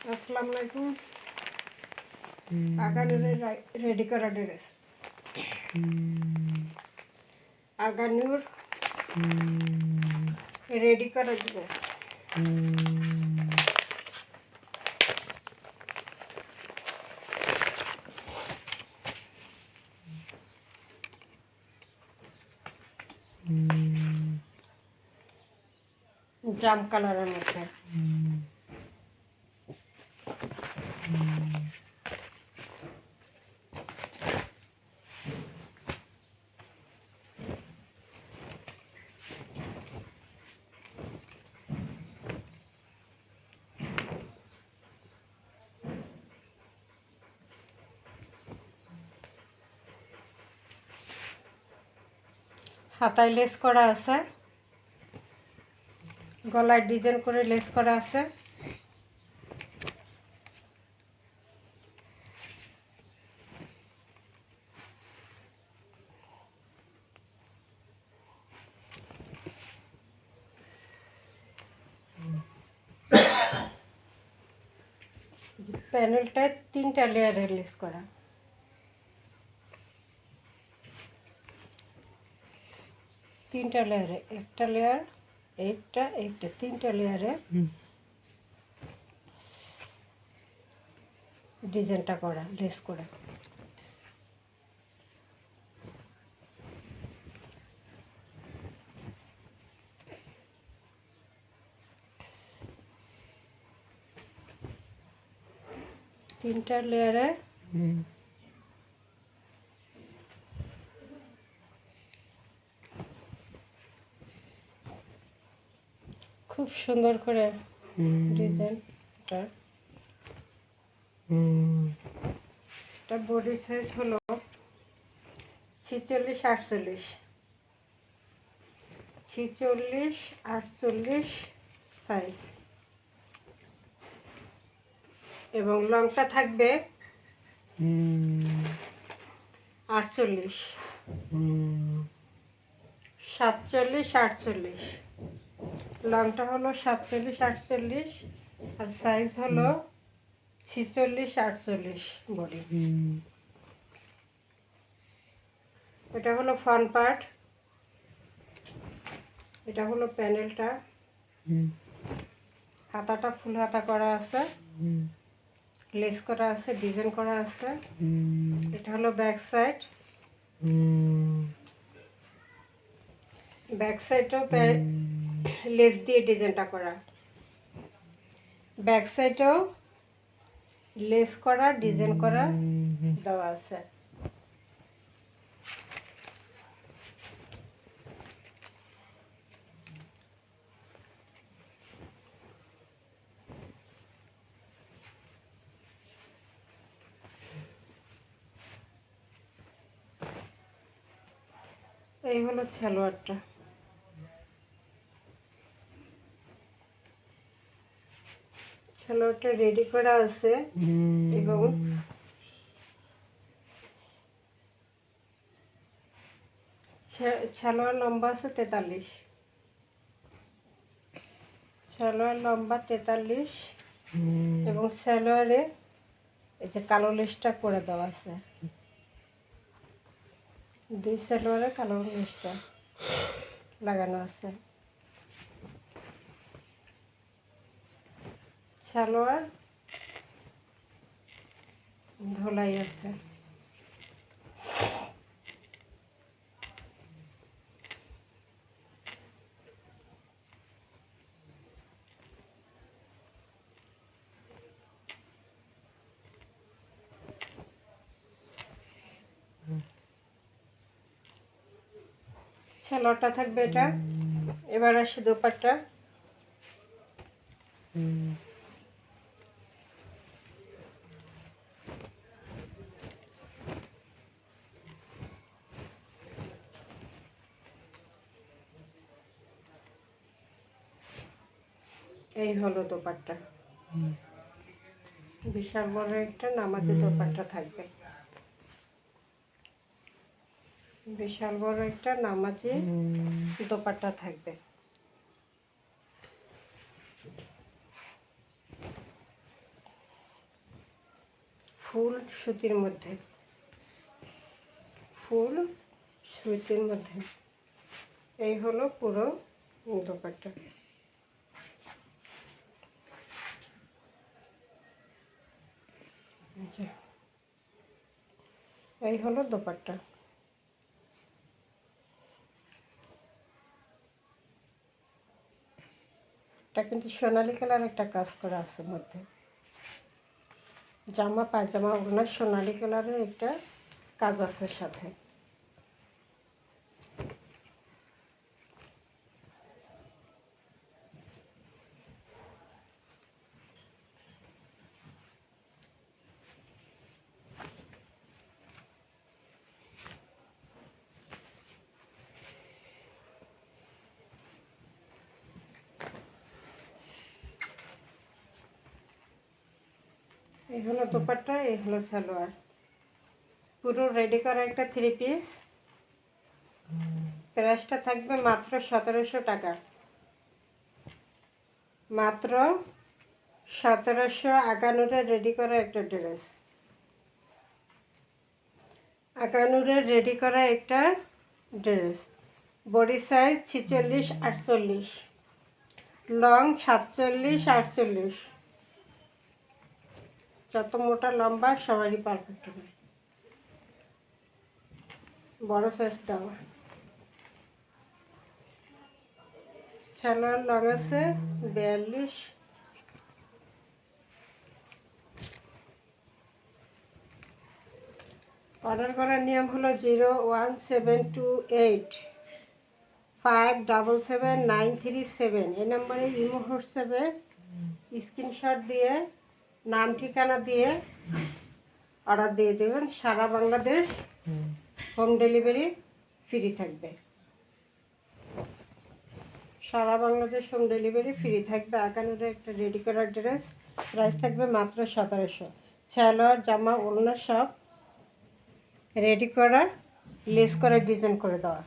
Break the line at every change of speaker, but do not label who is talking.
আসসালামু আলাইকুম আগানুর রেডি করা ড্রেস আগানুর রেডি করা ড্রেস জাম কালারের মধ্যে হাতায় লেস করা আছে। গলায় ডিজাইন করে লেস করা আছে। প্যানেলটায় তিনটা লেয়ারে লেস করা। তিনটা লেয়ারে একটা লেয়ার একটা একটা তিনটা লেয়ারে ডিজাইনটা করা লেস করা। তিনটা লেয়ারে খুব সুন্দর করে ডিজাইনটা এটা। বডি সাইজ হলো ছিচল্লিশ আটচল্লিশ। ছিচল্লিশ আটচল্লিশ সাইজ। এবং লংটা থাকবে আটচল্লিশ। সাতচল্লিশ আটচল্লিশ। লংটা হলো সাতচল্লিশ আটচল্লিশ আর সাইজ হলো ছিচল্লিশ আটচল্লিশ বডি এটা হলো ফ্রন্ট পার্ট এটা হলো প্যানেলটা হাতাটা ফুল হাতা করা আছে। লেস করা আছে ডিজাইন করা আছে। এটা হলো ব্যাক সাইড ব্যাক সাইডও লেস দিয়ে ডিজাইনটা করা। ব্যাক সাইডেও লেস করা, ডিজাইন করা দেওয়া আছে। এই হলো সালোয়ারটা। সালোয়ারটা রেডি করা আছে। এবং সালোয়ার লম্বা আছে তেতাল্লিশ। সালোয়ার লম্বা তেতাল্লিশ। এবং সালোয়ারে এই যে কালো লেসটা করে দেওয়া আছে। দুই সালোয়ারে কালো লেসটা লাগানো আছে। সালোয়ার ধোলাই আছে। সালোয়ারটা থাকবে এটা। এবার আসে দোপাট্টা। এই হলো দোপাট্টা। বিশাল বড় একটা নামাজি দোপাট্টা থাকবে। বিশাল বড় একটা নামাজি দোপাট্টা থাকবে। ফুল সুতির মধ্যে। ফুল সুতির মধ্যে। এই হলো পুরো দোপাট্টা। যে। এই হলো দোপাট্টা। এটা কিন্তু সোনালি কালার একটা কাজ করা আছে মধ্যে। জামা, পায়জামা, ওগুলো সোনালি কালারের একটা কাজ আছে সাথে। এই হলো দোপাট্টা, এই হলো সালোয়ার। পুরো রেডি করা একটা থ্রি পিস প্রাইসটা থাকবে মাত্র সতেরোশো টাকা। মাত্র সতেরোশো আগানুরের রেডি করা একটা ড্রেস আগানুরের রেডি করা একটা ড্রেস বডি সাইজ ছিচল্লিশ আটচল্লিশ। লং সাতচল্লিশ আটচল্লিশ। যত মোটা লম্বা, সবারই পারফেক্ট হবে। বড় সাইজ দেওয়া সালোয়ার লং আছে বিয়াল্লিশ। অর্ডার করার নিয়ম হলো zero one seven two eight, five double seven nine three seven. এই নম্বরে ইমো হোয়াটসঅ্যাপে স্ক্রিনশট দিয়ে নাম ঠিকানা দিয়ে অর্ডার দিয়ে দেবেন। সারা বাংলাদেশ হোম। ডেলিভারি ফ্রি থাকবে। সারা বাংলাদেশ হোম ডেলিভারি ফ্রি থাকবে। আগানোর একটা রেডি করার ড্রেস প্রাইস থাকবে মাত্র সতেরোশো। সালোয়ার জামা ওড়না সব রেডি করা লেস করে ডিজাইন করে দেওয়া।